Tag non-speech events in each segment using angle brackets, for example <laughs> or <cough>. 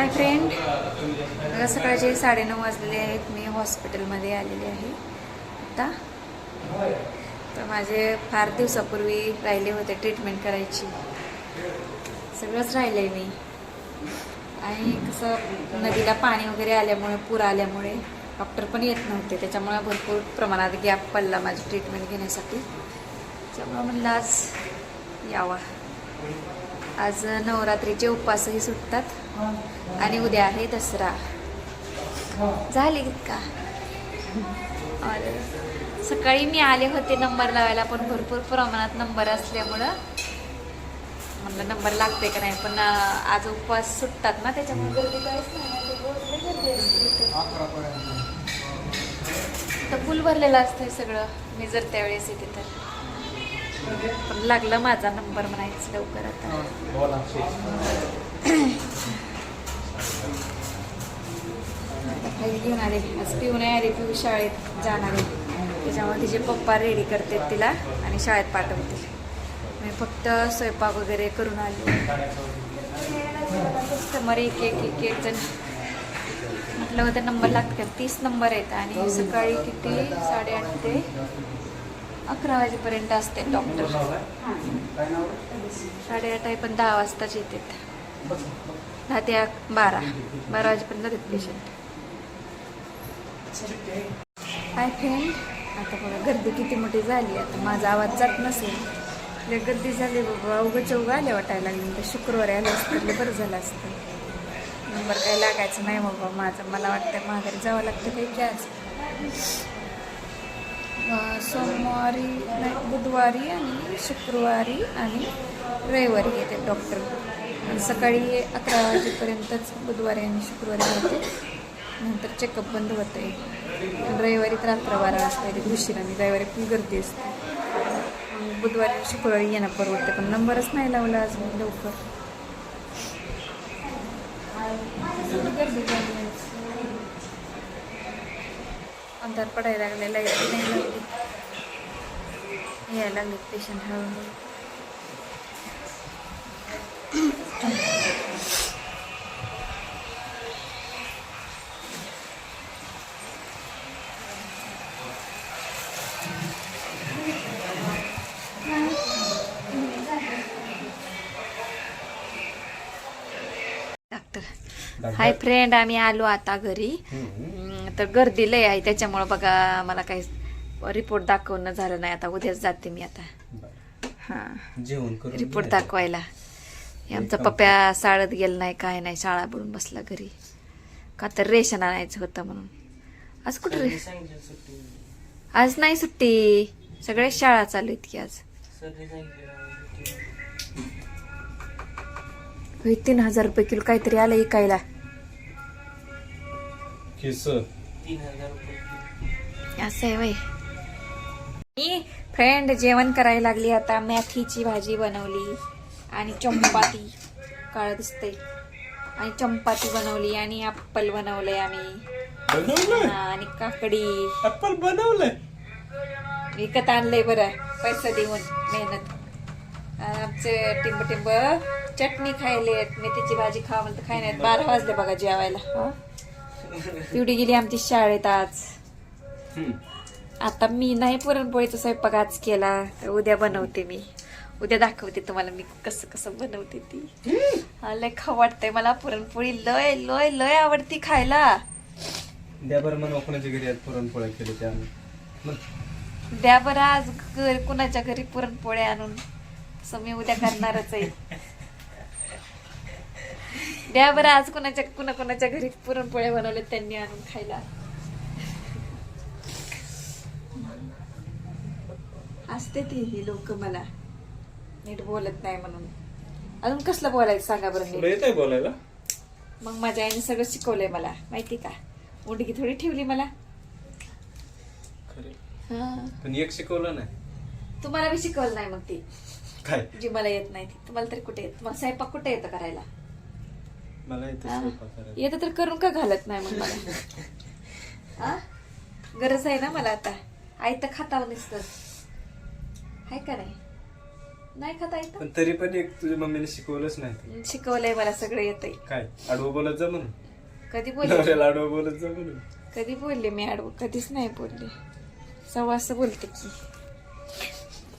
Hi friend. मला सकाळचे साडेनऊ वाजलेले आहेत. मी हॉस्पिटलमध्ये आलेले आहे. आता तर माझे फार दिवसापूर्वी राहिले होते ट्रीटमेंट करायची. सगळंच राहिले मी. आणि कसं नदीला पाणी वगैरे आल्यामुळे पूर आल्यामुळे डॉक्टर पण येत नव्हते. त्याच्यामुळे भरपूर प्रमाणात गॅप पडला माझी ट्रीटमेंट घेण्यासाठी. त्यामुळं म्हणलं आज यावा. आज नवरात्रीचे उपवासही सुटतात. आणि उद्या आहे दसरा. झाले का? सकाळी मी आले होते नंबर लावायला पण भरपूर प्रमाणात नंबर असल्यामुळं म्हणलं नंबर लागते का नाही पण आज उपवास सुटतात ना त्याच्यामुळे गर्दी काहीच नाही. तर फुल भरलेलं असतंय सगळं. मी जर त्यावेळेस येते तर. पण लागला माझा नंबर म्हणायचं लवकर आता. घेऊन आले. आज पिऊ नाही आले पिऊ शाळेत जाणार आहे. त्याच्यामुळे तिचे पप्पा रेडी करते तिला आणि शाळेत पाठवते मी फक्त स्वयंपाक वगैरे करून आले. कस्टमर एक एक एक एक जण. म्हटलं होतं नंबर लागतं का तीस नंबर आहेत आणि सकाळी किती? साडेआठ ते अकरा वाजेपर्यंत असते डॉक्टर साडेआठ आहे पण दहा वाजताच येतात. दहा ते बारा. बारा वाजेपर्यंत जातात पेशंट हाय फ्रेंड आता बघा गर्दी किती मोठी झाली. आता माझा आवाज जात नसेल. लय गर्दी झाली बाबा उगं चौघ आले वाटायला लागले. तर शुक्रवारी आलं असतं बरं झालं असतं. नंबर काही लागायचं नाही बाबा माझं. मला वाटतं माघारी जावं लागतं काही की आज सोमवारी नाही बुधवारी आणि शुक्रवारी आणि रविवारी येते डॉक्टर सकाळी अकरा वाजेपर्यंतच बुधवारी आणि शुक्रवारी होते नंतर चेकअप बंद होते रविवारी तर अकरा बारा वाजता येते उशिराने रविवारी खूप गर्दी असते. बुधवारी आणि शुक्रवारी येणं परवडते पण नंबरच नाही लावला आज लवकर. गर्दी झाली आज. अंधार पडायला लागलेला आहे नाही लागली यायला लागले पेशंट हळूहळू डॉक्टर हाय फ्रेंड आम्ही आलो आता घरी हम्म, तर गर्दी लय आहे त्याच्यामुळं बघा मला काही रिपोर्ट दाखवणं झालं नाही. आता उद्याच जाते मी आता. हां. जेवण करून रिपोर्ट. दाखवायला. हे आमचा पप्प्या शाळेत गेला नाही काय नाही शाळा बुडून बसला घरी. का तर रेशन आणायचं होतं म्हणून. आज कुठं रे? आज नाही सुट्टी. सगळ्या शाळा चालू आहेत की आज. होय, तीन हजार रुपये किलो काहीतरी आलं इकायला केस असं आहे वय. मी फ्रेंड जेवण करायला लागली आता मॅथीची भाजी बनवली आणि चंपाती. काळ दिसते आणि चंपाती बनवली आणि ॲप्पल बनवलंय आम्ही. आणि काकडी. ऍपल बनवलंय? विकत आणलंय बरं पैसा देऊन मेहनत. आमचे टिंब टिंब चटणी खायले मेथीची भाजी खा म्हणतं खाय नाहीत बारा वाजले बघा जेवायला. हा? तेवढी गेली आमची शाळेत आज. आता मी नाही पुरणपोळीचा स्वयंपाक आज केला तर उद्या बनवते मी. उद्या दाखवते तुम्हाला मी कसं कसं बनवते ती. हा, लय खाऊ वाटतंय मला पुरणपोळी. लय लय लय आवडती खायला. द्या बरं म्हणून कोणाच्या घरी आज पुरणपोळ्या केले त्या. मग. द्या बरं आज घर कुणाच्या घरी पुरणपोळ्या आणून. असं मी उद्या करणारच आहे. द्या बरं आज कुणाच्या कुणा कुणाच्या घरी पुरणपोळ्या बनवल्या त्यांनी आणून खायला. असते ती ही लोक मला. नीट बोलत नाही म्हणून. अजून कसलं बोलायचं सांगा बरं तुला नीट येत आहे बोलायला? मग माझ्या आईने सगळं शिकवलंय मला माहिती का? मुंडकी थोडी ठेवली मला. खरे. हा. पण एक शिकवलं नाही. तुम्हाला बी शिकवलं नाही मग ती. काय? जी मला येत नाही ती. तुम्हाला तरी कुठे येत मग स्वयंपाक कुठे येतं करायला? मला येतं? स्वयंपाक करायला येतं तर करून का घालत नाही मग मला? <laughs> हा? गरज आहे ना मला आता. आई तर खातावं नुसतं. आहे का नाही? नाही खाता येतं पण तरी पण एक तुझ्या मम्मीने शिकवलंच नाही शिकवलंय मला सगळं येतंय. काय आडवं बोलत जा म्हणून? कधी बोलले? नवऱ्याला आडवं बोलत जा म्हणून. कधी बोलले मी आडवं? कधीच नाही बोलले. सव्वा असं बोलते की.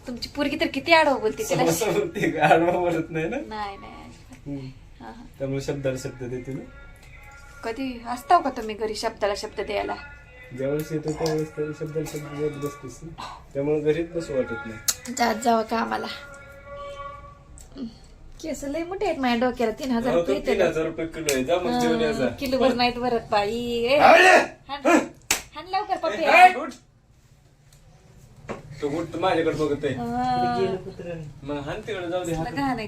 तुमची पोरगी तर किती आडवं बोलते तिला बोलते का? आडवं बोलत नाही ना? नाही नाही. हम्म. त्यामुळे शब्दाला शब्द देते ना. कधी असताव का तुम्ही घरी शब्दाला शब्द द्यायला? ज्यावेळेस येतो त्यावेळेस तरी शब्दाला शब्द देत बसतेस ना त्यामुळे घरीच बसू वाटत नाही. जात जावं का आम्हाला केस लय मोठे आहेत माझ्या डोक्याला तीन हजार अहो, रुपये तीन येतात. हजार रुपये किलो आहे. जा मग जेवण याचा किलोभर नाहीत भरत बाई. ए, आवडे! हाण हाण लवकर पप्पी. तो उठ माझ्याकडे बघत आहे. हा. मग हान तिकडे जाऊ दे हात. लगा नाही